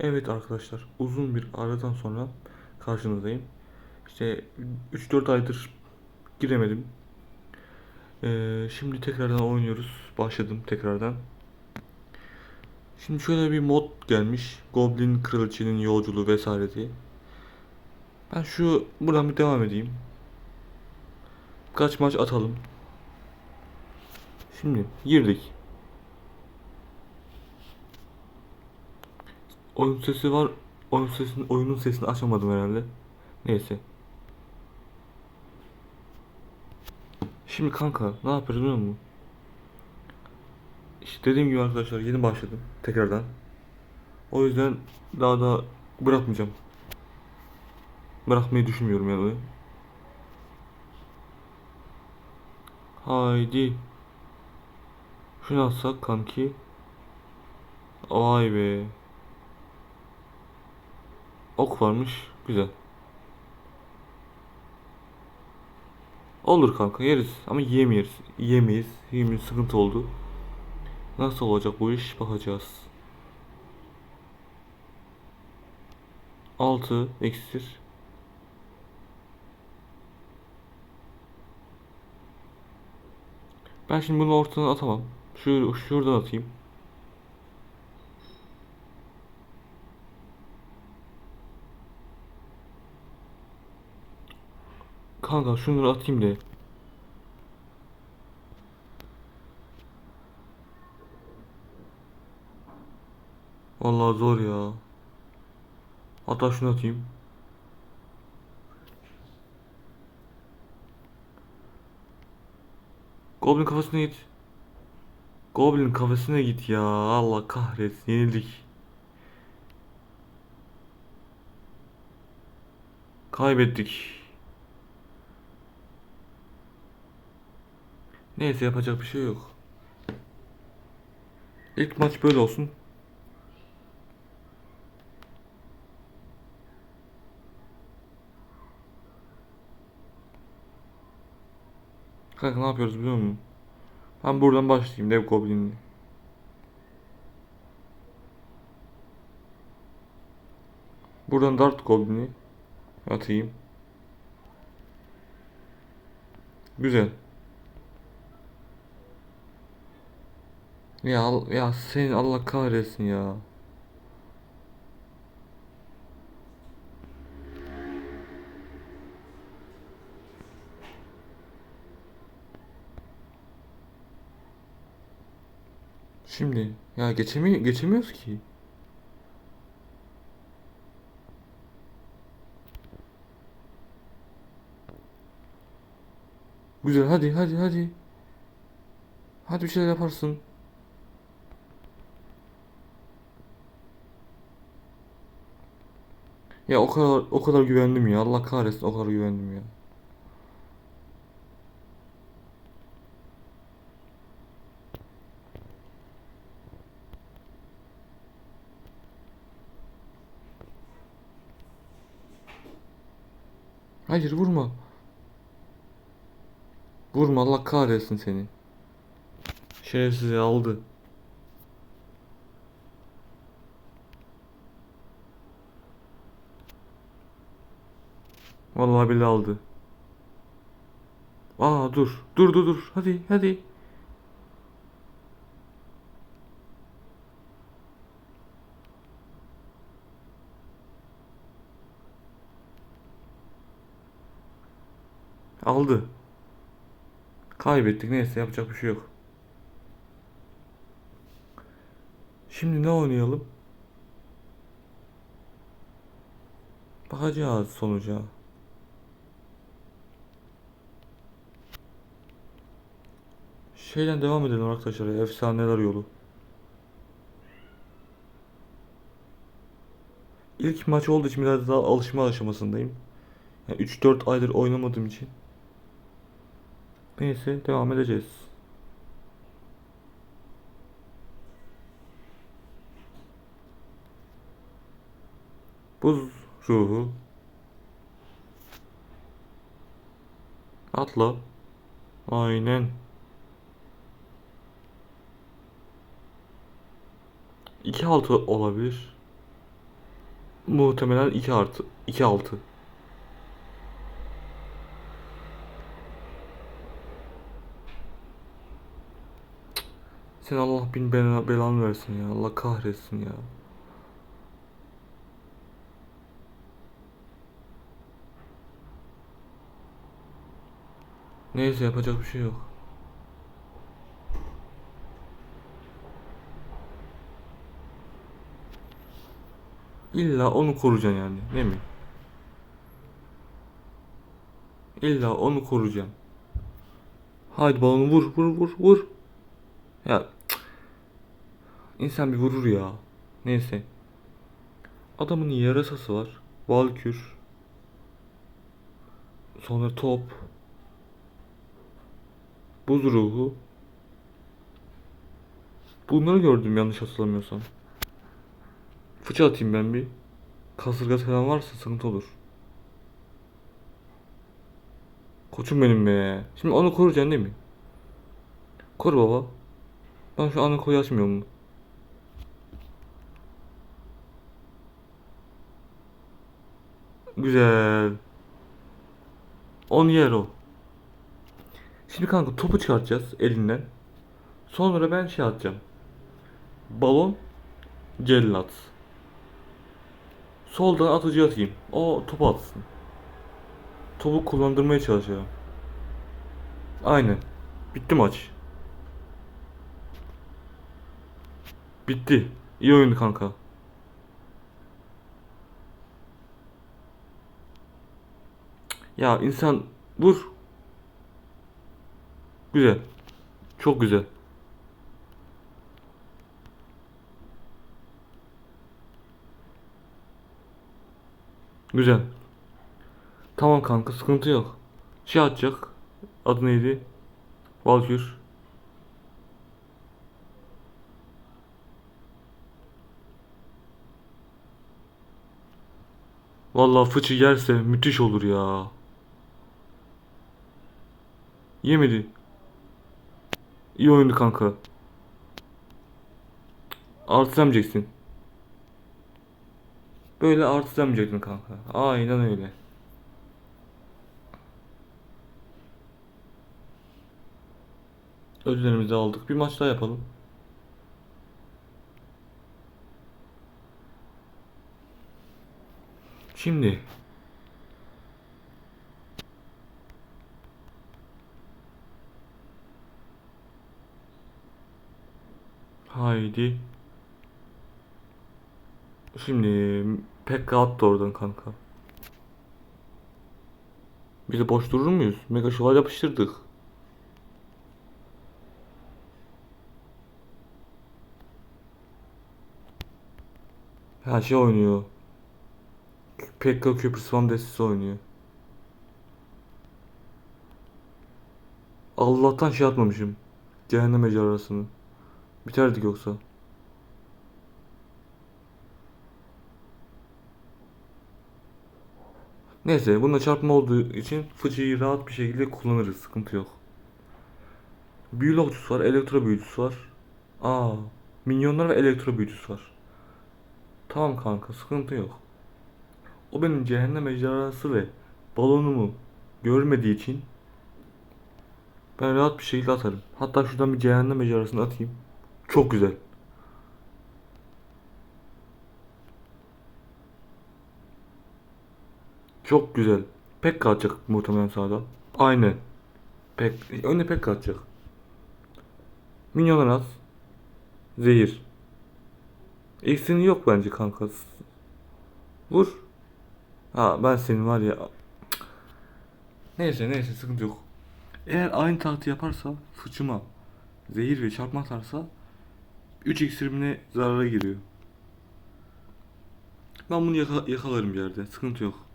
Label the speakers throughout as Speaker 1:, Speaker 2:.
Speaker 1: Evet arkadaşlar uzun bir aradan sonra karşınızdayım. İşte 3-4 aydır giremedim. Ee, şimdi tekrardan oynuyoruz. Başladım tekrardan. Şimdi şöyle bir mod gelmiş. Goblin Kraliçenin Yolculuğu vesaire diye. Ben şu buradan bir devam edeyim. Kaç maç atalım. Şimdi girdik. Oyun sesi var. Oyun sesini, oyunun sesini açamadım herhalde. Neyse. Şimdi kanka ne yapıyoruz biliyor musun? İşte dediğim gibi arkadaşlar yeni başladım tekrardan. O yüzden daha da bırakmayacağım. Bırakmayı düşünmüyorum yani. Haydi. Şunu atsak kanki. Vay be. Ok varmış. Güzel. Olur kanka yeriz ama yiyemeyiz. Yiyemeyiz. Yiyemeyiz sıkıntı oldu. Nasıl olacak bu iş bakacağız. 6 eksir. Ben şimdi bunu ortadan atamam. Şu şuradan atayım. Kanka şunları atayım de. Vallahi zor ya. Hatta şunu atayım. Goblin kafasına git. Goblin kafasına git ya. Allah kahretsin. Yenildik. Kaybettik. Neyse yapacak bir şey yok. İlk maç böyle olsun. Kanka ne yapıyoruz biliyor musun? Ben buradan başlayayım Dev Goblin'le. Buradan Dart Goblin'i atayım. Güzel. Ya ya senin Allah kahretsin ya. Şimdi ya geçemi geçemiyoruz ki. Güzel hadi hadi hadi. Hadi bir şeyler yaparsın. Ya o kadar o kadar güvendim ya. Allah kahretsin o kadar güvendim ya. Hayır vurma. Vurma Allah kahretsin seni. Şerefsiz aldı. Vallahi billahi aldı. Aa dur. Dur dur dur. Hadi hadi. Aldı. Kaybettik. Neyse yapacak bir şey yok. Şimdi ne oynayalım? Bakacağız sonuca. Şeyden devam edelim arkadaşlar. ya, Efsaneler yolu. İlk maç olduğu için biraz daha alışma aşamasındayım. Yani 3-4 aydır oynamadığım için. Neyse devam edeceğiz. Buz ruhu. Atla. Aynen. İki altı olabilir. Muhtemelen 2 artı 2 altı. Sen Allah bin bela- belanı versin ya. Allah kahretsin ya. Neyse yapacak bir şey yok. İlla onu koruyacaksın yani, değil mi? İlla onu koruyacaksın. Haydi balonu vur, vur, vur, vur. Ya insan bir vurur ya. Neyse. Adamın yarasası var. Valkür. Sonra top. Buz ruhu. Bunları gördüm yanlış hatırlamıyorsam. Fıça atayım ben bir. Kasırga falan varsa sıkıntı olur. Koçum benim be. Şimdi onu koruyacaksın değil mi? Koru baba. Ben şu anı koyu açmıyorum. Güzel. 10 yer o. Şimdi kanka topu çıkartacağız elinden. Sonra ben şey atacağım. Balon cellat. Soldan atıcı atayım. O topu atsın. Topu kullandırmaya çalışıyorum. Aynen. Bitti maç. Bitti. İyi oyundu kanka. Ya insan vur. Güzel. Çok güzel. Güzel. Tamam kanka sıkıntı yok. Şey atacak. Adı neydi? Valkür. Vallahi fıçı yerse müthiş olur ya. Yemedi. İyi oyundu kanka. Artıramayacaksın. Böyle artıramayacaktın kanka. Aynen öyle. Ödüllerimizi aldık. Bir maç daha yapalım. Şimdi Haydi. Şimdi Pekka attı oradan kanka. Biz de boş durur muyuz? Mega şövalye yapıştırdık. Her şey oynuyor. Pekka Köprüsü Van Destisi oynuyor. Allah'tan şey atmamışım. Cehennem ejderhasını. Biterdik yoksa. Neyse bununla çarpma olduğu için fıçıyı rahat bir şekilde kullanırız. Sıkıntı yok. Büyülü okçusu var, elektro büyücüsü var. Aa, minyonlar ve elektro büyücüsü var. Tamam kanka sıkıntı yok. O benim cehennem ejderhası ve balonumu görmediği için ben rahat bir şekilde atarım. Hatta şuradan bir cehennem ejderhasını atayım. Çok güzel. Çok güzel. Pek kalacak muhtemelen sağda. Aynen. Pek önüne pek kalacak. Minyonlar az. Zehir. İksirin yok bence kanka. Vur. Ha ben senin var ya. Neyse neyse sıkıntı yok. Eğer aynı tahtı yaparsa fıçıma zehir ve çarpma atarsa 3 iksirimine zarara giriyor. Ben bunu yaka- yakalarım bir yerde. Sıkıntı yok.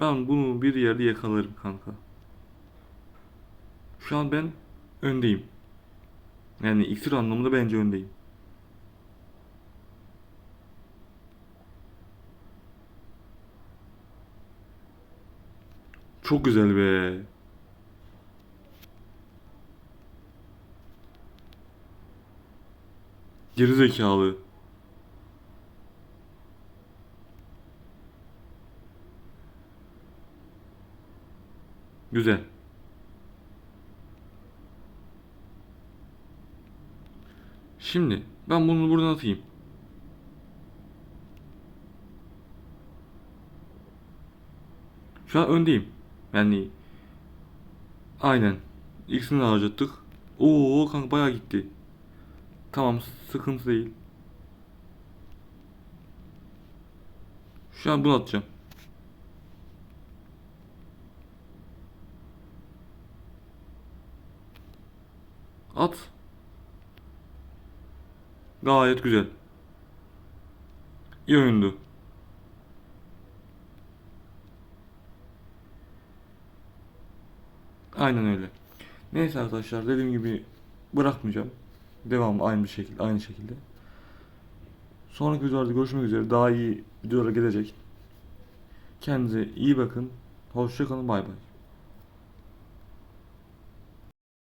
Speaker 1: Ben bunu bir yerde yakalarım kanka. Şu an ben öndeyim. Yani iksir anlamında bence öndeyim. Çok güzel be. Geri zekalı. Güzel. Şimdi ben bunu buradan atayım. Şu an öndeyim. Yani aynen. İkisini de harcattık. Oo kanka bayağı gitti. Tamam sıkıntı değil. Şu an bunu atacağım. At. Gayet güzel. İyi oyundu. Aynen öyle. Neyse arkadaşlar dediğim gibi bırakmayacağım. Devam aynı şekilde aynı şekilde. Sonraki videolarda görüşmek üzere. Daha iyi videolar gelecek. Kendinize iyi bakın. Hoşça kalın. Bay bay.